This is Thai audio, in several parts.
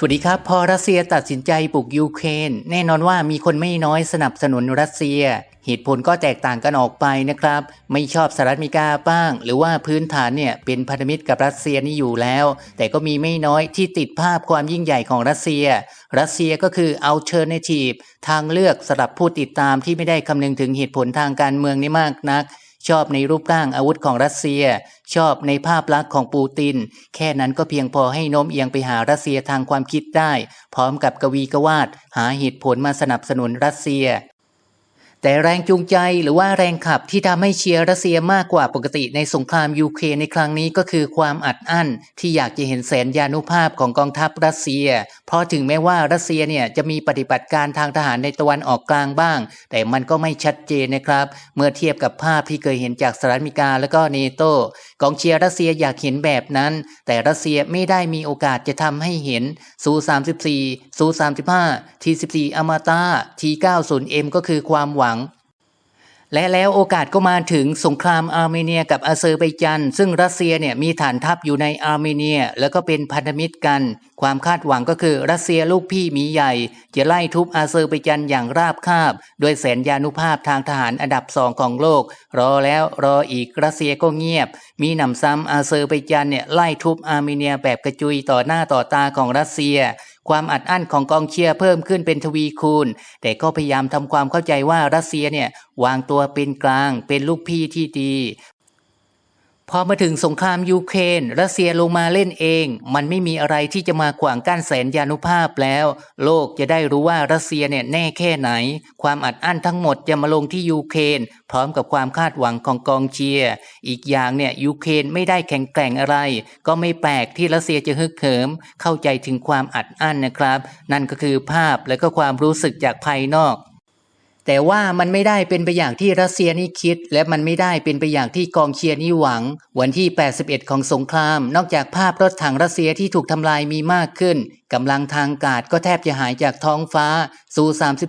สวัสดีครับ พอรัสเซียตัดสินใจบุกยูเครนแน่นอนว่ามีคนไม่น้อยสนับสนุนรัสเซีย เหตุผลก็แตกต่างกันออกไปนะครับ ไม่ชอบสหรัฐอเมริกาบ้าง หรือว่าพื้นฐานเนี่ยเป็นพันธมิตรกับรัสเซียนี่อยู่แล้ว แต่ก็มีไม่น้อยที่ติดภาพความยิ่งใหญ่ของรัสเซีย รัสเซียก็คือ alternative ทางเลือกสำหรับผู้ติดตามที่ไม่ได้คำนึงถึงเหตุผลทางการเมืองนี่มากนัก ชอบในรูปร่างอาวุธของรัสเซีย ชอบในภาพลักษณ์ของปูติน แค่นั้นก็เพียงพอให้โน้มเอียงไปหารัสเซียทางความคิดได้ พร้อมกับกวีกวาดหาเหตุผลมาสนับสนุนรัสเซีย แต่แรงจูงใจหรือว่าแรงขับที่ทำให้เชียร์รัสเซียมากกว่าปกติในสงครามยูเครนในครั้งนี้ก็คือความอัดอั้นที่อยากจะเห็นแสนยานุภาพของกองทัพรัสเซีย เพราะถึงแม้ว่ารัสเซียเนี่ยจะมีปฏิบัติการทางทหารในตะวันออกกลางบ้าง แต่มันก็ไม่ชัดเจนนะครับ เมื่อเทียบกับภาพที่เคยเห็นจากสหรัฐอเมริกาและก็เนโตกองเชียร์รัสเซียอยากเห็นแบบนั้น แต่รัสเซียไม่ได้มีโอกาสจะทำให้เห็นซู34ซู35ที14อมาตาที 90 M ก็คือความหวังและแล้วโอกาสก็มาถึงสงครามอาร์เมเนียกับอาเซอร์ไบจันซึ่งรัสเซียเนี่ยมีฐานทัพอยู่ในอาร์เมเนีย แล้วก็เป็นพันธมิตรกัน ความคาดหวังก็คือรัสเซียลูกพี่มีใหญ่ จะไล่ทุบอาเซอร์ไบจันอย่างราบคาบด้วยแสนยานุภาพทางทหารอันดับสองของโลก รอแล้วรออีกรัสเซียก็เงียบ มีหนำซ้ำอาเซอร์ไบจันเนี่ยไล่ทุบอาร์เมเนียแบบกระจุยต่อหน้าต่อตาของรัสเซีย ความอัดอั้นของกองเชียร์เพิ่มขึ้นเป็นทวีคูณ แต่ก็พยายามทำความเข้าใจว่ารัสเซียเนี่ย วางตัวเป็นกลาง เป็นลูกพี่ที่ดี พอมาถึงสงครามยูเครนรัสเซียลงมาเล่นเอง มันไม่มีอะไรที่จะมาขวางกั้นแสนยานุภาพแล้ว โลกจะได้รู้ว่ารัสเซียเนี่ยแน่แค่ไหน ความอัดอั้นทั้งหมดจะมาลงที่ยูเครนพร้อมกับความคาดหวังของกองเชียร์อีกอย่างเนี่ยยูเครนไม่ได้แข็งแกร่งอะไร ก็ไม่แปลกที่รัสเซียจะฮึกเหิม เข้าใจถึงความอัดอั้นนะครับ นั่นก็คือภาพและก็ความรู้สึกจากภายนอก แต่ว่ามันไม่ได้เป็นไปอย่างที่รัสเซียนี่คิด และมันไม่ได้เป็นไปอย่างที่กองเชียร์นี่หวัง วันที่ 81 ของสงคราม นอกจากภาพรถถังรัสเซียที่ถูกทำลายมีมากขึ้นกำลังทางกาดก็แทบจะหายจากท้องฟ้าซู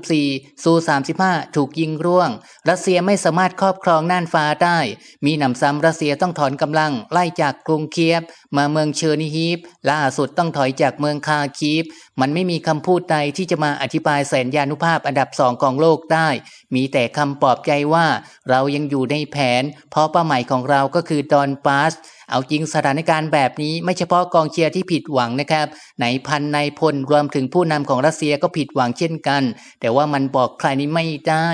34ซู35 ถูกยิงร่วง รัสเซียไม่สามารถครอบครองน่านฟ้าได้ มีหนำซ้ำรัสเซียต้องถอนกำลังไล่จากกรุงเคียบ มาเมืองเชอร์นิฮีฟล่าสุดต้องถอยจากเมืองคาคีฟ มันไม่มีคำพูดใดที่จะมาอธิบายแสนยานุภาพอันดับสองของโลกได้มีแต่คำปลอบใจว่าเรายังอยู่ในแผน เพราะเป้าหมายของเราก็คือดอนปาสเอาจริงสถานการณ์แบบนี้ไม่เฉพาะกองเชียร์ที่ผิดหวังนะครับไหนพันนายพลรวมถึงผู้นำของรัสเซียก็ผิดหวังเช่นกัน แต่ว่ามันบอกใครนี้ไม่ได้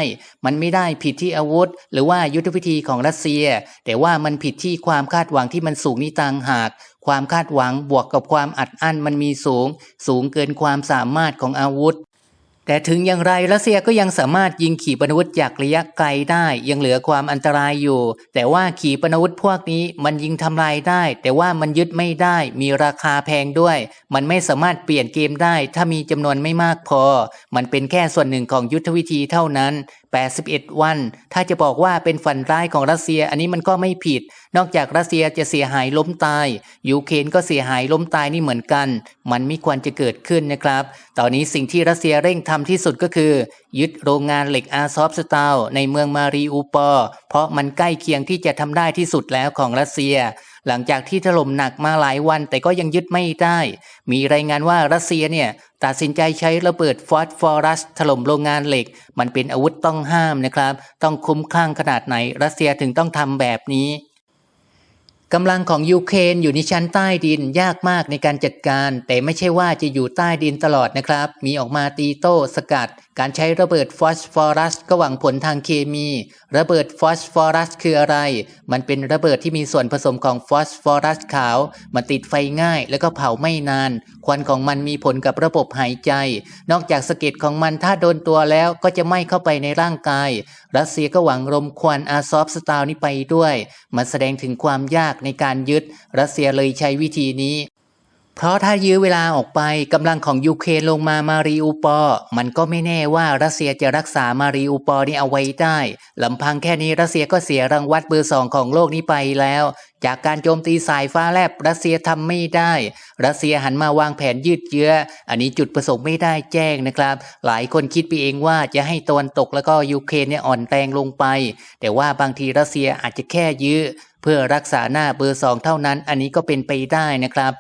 มันไม่ได้ผิดที่อาวุธ หรือว่ายุทธวิธีของรัสเซีย แต่ว่ามันผิดที่ความคาดหวังที่มันสูงนี่ต่างหากความคาดหวังบวกกับความอัดอั้นมันมีสูง สูงเกินความสามารถของอาวุธ แต่ถึงอย่างไรรัสเซียก็ยังสามารถยิงขีปนาวุธจากระยะไกลได้ ยังเหลือความอันตรายอยู่ แต่ว่าขีปนาวุธพวกนี้มันยิงทำลายได้ แต่ว่ามันยึดไม่ได้ มีราคาแพงด้วย มันไม่สามารถเปลี่ยนเกมได้ ถ้ามีจำนวนไม่มากพอ มันเป็นแค่ส่วนหนึ่งของยุทธวิธีเท่านั้น 81 วัน ถ้าจะบอกว่าเป็นฝันร้ายของรัสเซียอันนี้มันก็ไม่ผิด นอกจากรัสเซียจะเสียหายล้มตายยูเครนก็เสียหายล้มตายนี่เหมือนกัน มันไม่ควรจะเกิดขึ้นนะครับ ตอนนี้สิ่งที่รัสเซียเร่งทำที่สุดก็คือ ยึดโรงงานเหล็กอาซอฟสตาลในเมืองมารีอูปอร์เพราะมันใกล้เคียงที่จะทำได้ที่สุดแล้วของรัสเซีย หลังจากที่ถล่มหนักมาหลายวันแต่ก็ยังยึดไม่ได้ มีรายงานว่ารัสเซียเนี่ยตัดสินใจใช้ระเบิดฟอสฟอรัส ถล่มโรงงานเหล็ก มันเป็นอาวุธต้องห้ามนะครับ ต้องคุ้มคลั่งขนาดไหนรัสเซียถึงต้องทำแบบนี้ กำลังของยูเครนอยู่ในชั้นใต้ดินยากมากในการจัดการ แต่ไม่ใช่ว่าจะอยู่ใต้ดินตลอดนะครับ มีออกมาตีโต้สกัด การใช้ระเบิดฟอสฟอรัสก็หวังผลทางเคมี ระเบิดฟอสฟอรัสคืออะไร มันเป็นระเบิดที่มีส่วนผสมของฟอสฟอรัสขาว มันติดไฟง่ายแล้วก็เผาไม่นาน ควันของมันมีผลกับระบบหายใจ นอกจากสะเก็ดของมันถ้าโดนตัวแล้วก็จะไหม้เข้าไปในร่างกาย รัสเซียก็หวังรมควันอาซอฟสตาลนี้ไปด้วย มันแสดงถึงความยากในการยึด รัสเซียเลยใช้วิธีนี้ เพราะถ้ายื้อเวลาออกไปกำลังของยูเครนลงมามารีอูปอร์มันก็ไม่แน่ว่ารัสเซียจะรักษามารีอูปอร์นี้เอาไว้ได้ลำพังแค่นี้รัสเซียก็เสียรางวัลเบอร์สองของโลกนี้ไปแล้ว จากการโจมตีสายฟ้าแลบรัสเซียทำไม่ได้ รัสเซียหันมาวางแผนยืดเยื้อ อันนี้จุดประสงค์ไม่ได้แจ้งนะครับ หลายคนคิดไปเองว่าจะให้ตะวันตกแล้วก็ยูเครนเนี่ยอ่อนแรงลงไป แต่ว่าบางทีรัสเซียอาจจะแค่ยื้อ เพื่อรักษาหน้าเบอร์สองเท่านั้น อันนี้ก็เป็นไปได้นะครับ